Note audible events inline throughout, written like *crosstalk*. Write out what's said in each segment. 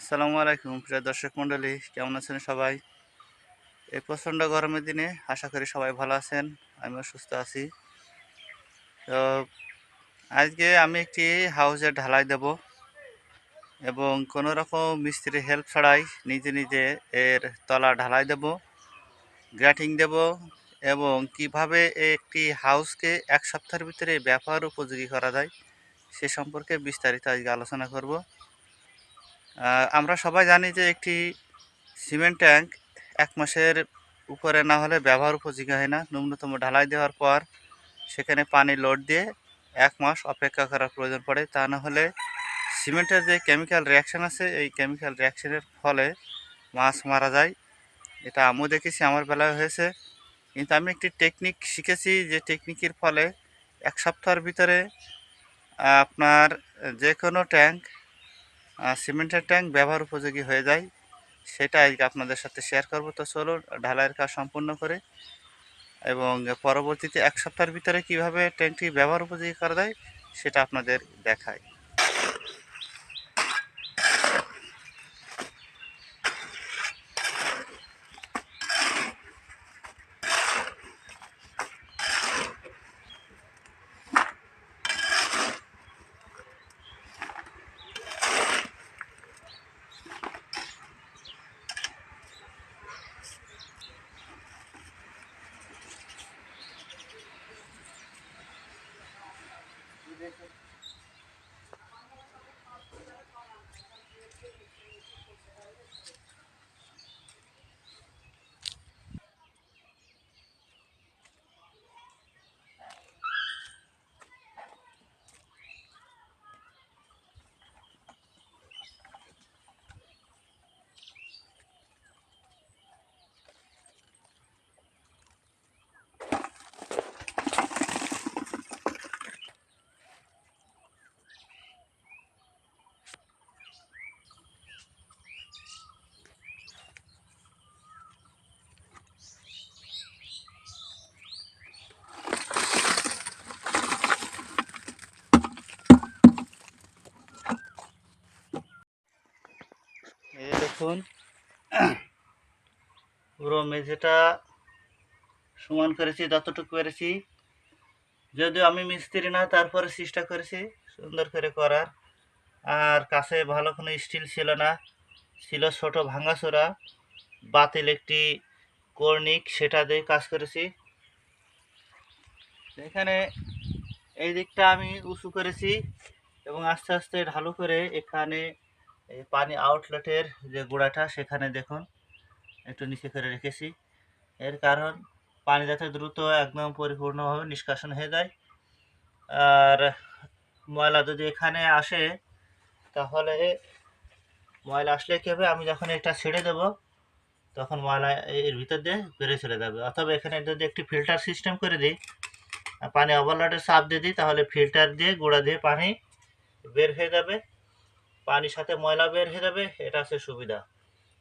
আসসালামু আলাইকুম, প্রিয় দর্শক মণ্ডলী, কেমন আছেন সবাই? এই প্রচণ্ড গরমের দিনে আশা করি সবাই ভালো আছেন, আমিও সুস্থ আছি। তো আজকে আমি একটি হাউসের ঢালাই দেব এবং কোনো রকম মিস্ত্রি হেল্প ছাড়াই নিজে নিজে এর তলা ঢালাই দেব গ্র্যাটিং দেব এবং কীভাবে একটি হাউসকে এক সপ্তাহের ভিতরে ব্যবহার উপযোগী করা যায় সে সম্পর্কে বিস্তারিত আজকে আলোচনা করব। আমরা সবাই জানি যে একটি সিমেন্ট ট্যাঙ্ক এক মাসের উপরে না হলে ব্যবহার উপযোগী হয় না। ন্যূনতম ঢালাই দেওয়ার পর সেখানে পানি লোড দিয়ে এক মাস অপেক্ষা করার প্রয়োজন পড়ে। তা না হলে সিমেন্টের যে কেমিক্যাল রিয়াকশান আছে, এই কেমিক্যাল রিয়াকশানের ফলে মাছ মারা যায়। এটা আমিও দেখেছি, আমার বেলায় হয়েছে। কিন্তু আমি একটি টেকনিক শিখেছি যে টেকনিকের ফলে এক সপ্তাহের ভিতরে আপনার যে কোনো ট্যাঙ্ক সিমেন্টের ট্যাঙ্ক ব্যবহার উপযোগী হয়ে যায়, সেটা আজকে আপনাদের সাথে শেয়ার করব। তো চলো ঢালাইয়ের কাজ সম্পূর্ণ করে এবং পরবর্তীতে এক সপ্তাহের ভিতরে কীভাবে ট্যাঙ্কটি ব্যবহার উপযোগী করা যায়, সেটা আপনাদের দেখায় এই যে দেখুন পুরো মেঝেটা সমান করেছি, যতটুকু পেরেছি যদিও আমি মিস্ত্রি না, তারপরে চেষ্টা করেছি সুন্দর করে করার। আর কাছে ভালো কোনো স্টিল ছিল না, ছিল ছোট ভাঙাচোরা, বাতিল একটি কর্নিক, সেটা দিয়ে কাজ করেছি। এখানে এই দিকটা আমি উঁচু করেছি এবং আস্তে আস্তে ঢালু করে এখানে পানি আউটলেটের যে গোড়াটা, সেখানে দেখুন। একটু নিচে করে রেখেছি। এর কারণ পানি যাতে দ্রুত একদম পরিপূর্ণভাবে নিষ্কাশন হয়ে যায়। আর ময়লা যদি এখানে আসে, তাহলে ময়লা আসলে কী হবে? আমি যখন এটা ছেড়ে দেব, তখন ময়লা এর ভিতর দিয়ে বেড়ে চলে যাবে। অথবা এখানে যদি একটি ফিল্টার সিস্টেম করে দিই, পানি ওভারলোডের চাপ দিয়ে দিই, তাহলে ফিল্টার দিয়ে, গোড়া দিয়ে পানি বের হয়ে যাবে। পানির সাথে ময়লা বের হয়ে যাবে, এটা হচ্ছে সুবিধা।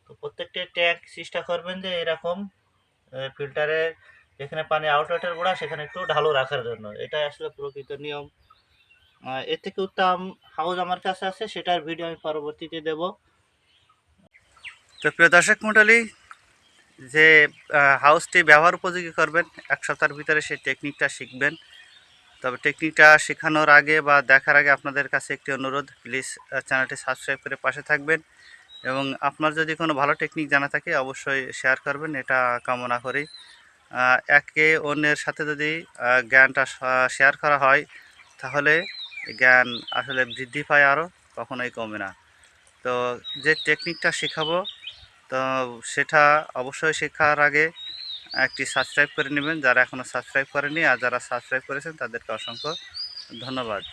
তো প্রত্যেকটি ট্যাঙ্ক চেষ্টা করবেন যে এরকম ফিল্টারে যেখানে পানি আউটলেটের গোড়া, সেখানে একটু ঢালু রাখার জন্য। এটাই আসলে প্রকৃত নিয়ম। এর থেকে উত্তম হাউস আমার কাছে আছে, সেটার ভিডিও আমি পরবর্তীতে দেব। তো প্রিয় দর্শক মণ্ডলী, যে হাউসটি ব্যবহার উপযোগী করবেন, এক সপ্তাহের ভিতরে সেই টেকনিকটা শিখবেন। তবে টেকনিকটা শেখানোর আগে বা দেখার আগে আপনাদের কাছে একটি অনুরোধ প্লিজ চ্যানেলটি সাবস্ক্রাইব করে পাশে থাকবেন। এবং আপনার যদি কোনো ভালো টেকনিক জানা থাকে, অবশ্যই শেয়ার করবেন। এটা কামনা করি। একে অন্যের সাথে যদি জ্ঞানটা শেয়ার করা হয়, তাহলে জ্ঞান আসলে বৃদ্ধি পায় আরও কখনোই কমে না। তো যে টেকনিকটা শেখাবো, তো সেটা অবশ্যই শেখার আগে একটি সাবস্ক্রাইব করে নেবেন। যারা এখনও সাবস্ক্রাইব করেনি আর যারা সাবস্ক্রাইব করেছেন, তাদেরকে অসংখ্য ধন্যবাদ।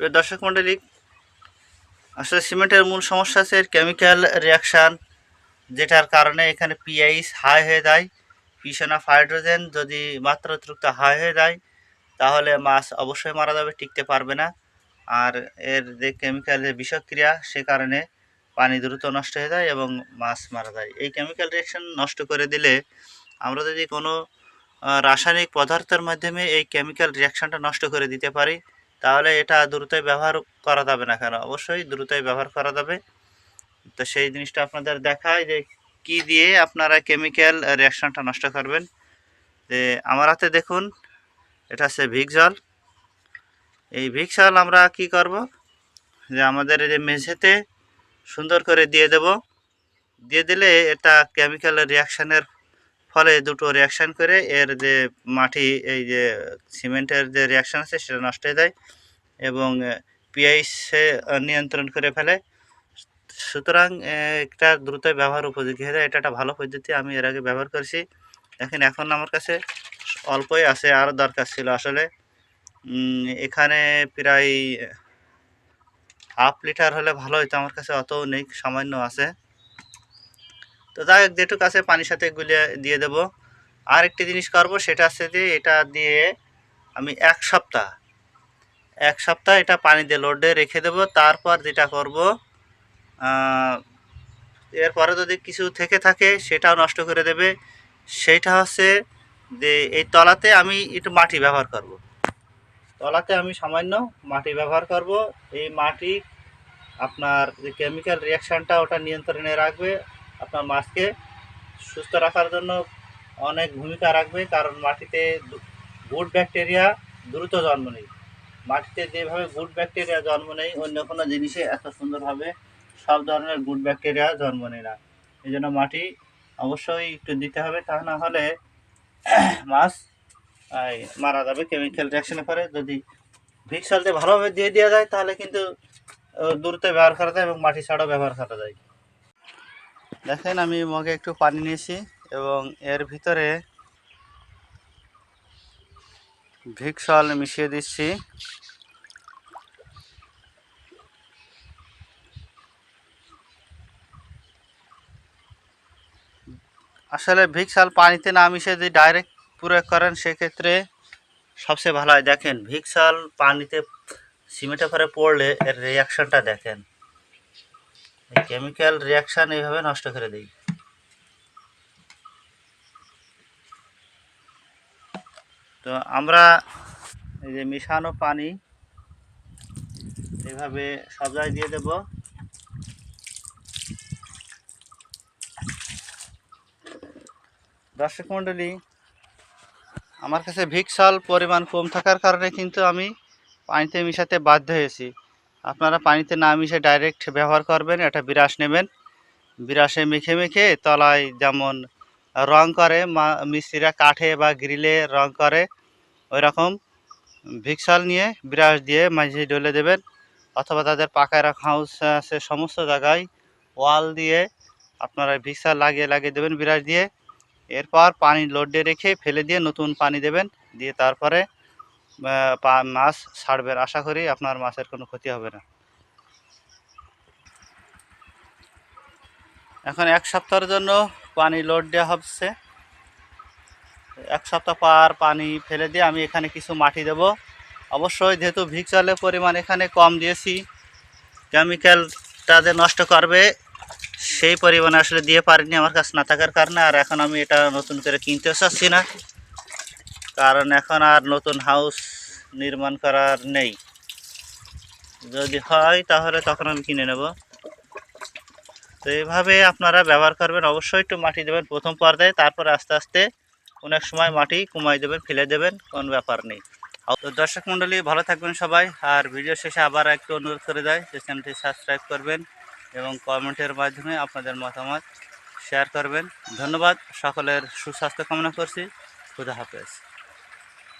দর্শক মণ্ডলী আসলে সিমেন্টের মূল সমস্যা আছে কেমিক্যাল রিয়াকশান যেটার কারণে এখানে পিআইস হাই হয়ে যায়। পিসন অফ হাইড্রোজেন যদি মাত্রা অতিরিক্ত হাই হয়ে যায়, তাহলে মাছ অবশ্যই মারা যাবে, টিকতে পারবে না। আর এর যে কেমিক্যালের বিষক্রিয়া, সে কারণে পানি দ্রুত নষ্ট হয়ে যায় এবং মাছ মারা যায়। এই কেমিক্যাল রিয়াকশন নষ্ট করে দিলে আমরা যদি কোনো রাসায়নিক পদার্থের মাধ্যমে এই কেমিক্যাল রিয়াকশানটা নষ্ট করে দিতে পারি তাহলে এটা দ্রুতই ব্যবহার করা যাবে না কেন? অবশ্যই দ্রুতই ব্যবহার করা যাবে। তো সেই জিনিসটা আপনাদের দেখায় যে কি দিয়ে আপনারা কেমিক্যাল রিয়াকশনটা নষ্ট করবেন। যে আমার হাতে দেখুন, এটা হচ্ছে ভিক জল। এই ভিক জল আমরা কি করব? যে আমাদের যে মেঝেতে সুন্দর করে দিয়ে দেব। দিয়ে দিলে এটা কেমিক্যাল রিয়াকশানের ফলে দুটো রিয়াকশান করে এর যে মাটি এই যে সিমেন্টের যে রিয়াকশান আছে সেটা নষ্ট হয়ে যায় এবং পিএইচ নিয়ন্ত্রণ করে ফেলে। সুতরাং এ, এটা দ্রুত ব্যবহার উপযোগী হয়ে যায়। এটা একটা ভালো পদ্ধতি আমি এর আগে ব্যবহার করেছি। দেখেন এখন আমার কাছে অল্পই আছে আরও দরকার ছিল আসলে। এখানে প্রায় হাফ লিটার হলে ভালো হতো আমার কাছে অতও নেই সামান্য আছে। তো যাই হোক, যেটুকু আছে পানির সাথে গুলিয়ে দিয়ে দেব। আর একটি জিনিস করব, সেটা হচ্ছে যে এটা দিয়ে আমি এক সপ্তাহ এক সপ্তাহ এটা পানি দিয়ে লোডে রেখে দেব। তারপর যেটা করব এরপরে যদি কিছু থেকে থাকে সেটাও নষ্ট করে দেবে। সেইটা হচ্ছে যে এই তলাতে আমি একটু মাটি ব্যবহার করব। তলাতে আমি সামান্য মাটি ব্যবহার করব। এই মাটি আপনার যে কেমিক্যাল রিয়াকশানটা ওটা নিয়ন্ত্রণে রাখবে। আপনার মাছকে সুস্থ রাখার জন্য অনেক ভূমিকা রাখবে, কারণ মাটিতে গুড ব্যাকটেরিয়া দ্রুত জন্ম নেই মাটিতে যেভাবে গুড ব্যাকটেরিয়া জন্ম নেই অন্য কোনো জিনিসে এত সুন্দরভাবে সব ধরনের গুড ব্যাকটেরিয়া জন্ম নেয় না। এই জন্য মাটি অবশ্যই একটু দিতে হবে, তা না হলে *clears throat* মাছ মারা যাবে কেমিক্যাল রিয়াকশনে করে যদি ভিক্স সালতে ভালোভাবে দিয়ে দেওয়া যায়, তাহলে কিন্তু দ্রুত ব্যবহার করা যায় এবং মাটি ছাড়াও ব্যবহার করা যায়। দেখেন, আমি মগে একটু পানি নিয়েছি এবং এর ভিতরে ভিক্সল মিশিয়ে দিচ্ছি। আসলে ভিক্সাল পানিতে না মিশিয়ে যদি ডাইরেক্ট প্রয়োগ করেন, সেক্ষেত্রে সবচেয়ে ভালো হয়। দেখেন, ভিক্সাল পানিতে সিমেন্টে করে পড়লে এর রিয়াকশনটা দেখেন। কেমিক্যাল রিয়াকশন এইভাবে নষ্ট করে দেয় তো আমরা এই যে মিশানো পানি এভাবে সব জায়গায় দিয়ে দেব। দর্শক মণ্ডলী, আমার কাছে ভিক্সল পরিমাণ কম থাকার কারণে কিন্তু আমি পানিতে মিশাতে বাধ্য হয়েছি। আপনারা পানিতে না মিশে ডাইরেক্ট ব্যবহার করবেন এটা বিরাস নেবেন। বিরাসে মেখে মেখে তলায় যেমন রং করে মিস্ত্রিরা কাঠে বা গ্রিলে রং করে ওই রকম ভিক্সাল নিয়ে বিরাস দিয়ে মাঝে ডলে দেবেন। অথবা তাদের পাকা রাখা হাউস আছে সমস্ত জায়গায় ওয়াল দিয়ে আপনারা ভিক্সাল লাগিয়ে লাগিয়ে দেবেন বিরাস দিয়ে। এরপর পানি লোড রেখে ফেলে দিয়ে নতুন পানি দেবেন। দিয়ে তারপরে মাছ ছাড়বেন, আশা করি আপনার মাছের কোনো ক্ষতি হবে না। এখন এক সপ্তাহের জন্য পানি লোড দেওয়া হচ্ছে। এক সপ্তাহ পার পানি ফেলে দিয়ে আমি এখানে কিছু মাটি দেব। অবশ্যই যেহেতু ভিক্সালের পরিমাণ এখানে কম দিয়েছি কেমিক্যালটা যে নষ্ট করবে, সেই পরিমাণে আসলে দিয়ে পারিনি আমার কাছে না থাকার কারণে, আর এখন আমি এটা নতুন করে কিনতেও চাচ্ছি না। কারণ এখন আর নতুন হাউস নির্মাণ করার নেই। যদি হয় তাহলে তখন আমি কিনে নেব। তো এইভাবে আপনারা ব্যবহার করবেন। অবশ্যই একটু মাটি দেবেন প্রথম পর্যায়ে, তারপর আস্তে আস্তে অনেক সময় মাটি কমাই দেবেন, ফেলে দেবেন, কোনো ব্যাপার নেই। তো দর্শক মণ্ডলী, ভালো থাকবেন সবাই। আর ভিডিও শেষে আবার একটু অনুরোধ করে দেয় যে চ্যানেলটি সাবস্ক্রাইব করবেন এবং কমেন্টের মাধ্যমে আপনাদের মতামত শেয়ার করবেন। ধন্যবাদ। সকলের সুস্বাস্থ্য কামনা করছি। খুদা হাফেজ।